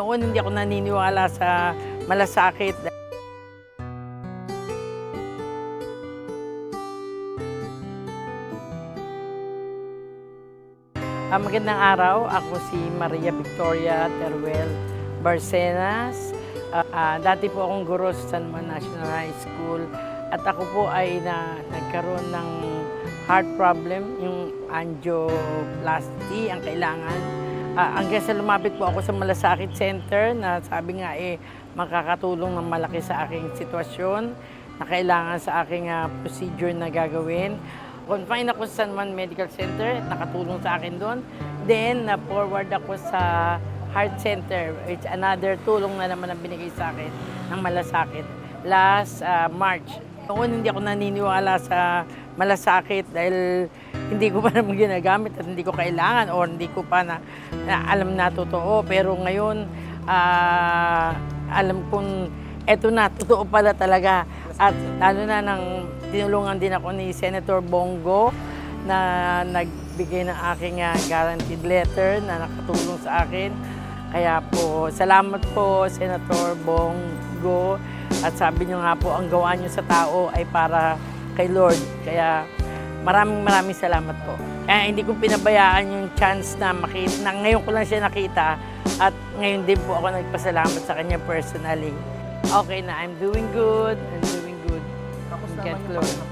Noon hindi ako naniniwala sa malasakit. Ah, magandang araw. Ako si Maria Victoria Teruel Barcenas. Ah, ah, dati po akong guro sa San Juan National High School. At ako po ay na, nagkaroon ng heart problem, yung angioplasty ang kailangan. Ah, hanggang sa lumapit po ako sa Malasakit Center na sabi nga eh makakatulong ng malaki sa aking sitwasyon na kailangan sa aking ah, procedure na gagawin. Confine ako sa San Juan Medical Center at nakatulong sa akin doon. Then, na-forward ako sa Heart Center. It's another tulong na naman ang binigay sa akin ng malasakit last ah, March. Noon hindi ako naniniwala sa malasakit dahil hindi ko pa naman ginagamit at hindi ko kailangan or hindi ko pa na, na alam na totoo. Pero ngayon, ah, alam kong eto na, totoo pala talaga. At lalo na nang tinulungan din ako ni Senator Bongo na nagbigay ng aking ah, guaranteed letter na nakatulong sa akin. Kaya po, salamat po Senator Bongo. At sabi niyo nga po, ang gawa niyo sa tao ay para kay Lord. Kaya maraming maraming salamat po. Kaya hindi ko pinabayaan yung chance na makita, na ngayon ko lang siya nakita at ngayon din po ako nagpasalamat sa kanya personally. Okay na, I'm doing good. I'm doing good. Tapos Get naman pag-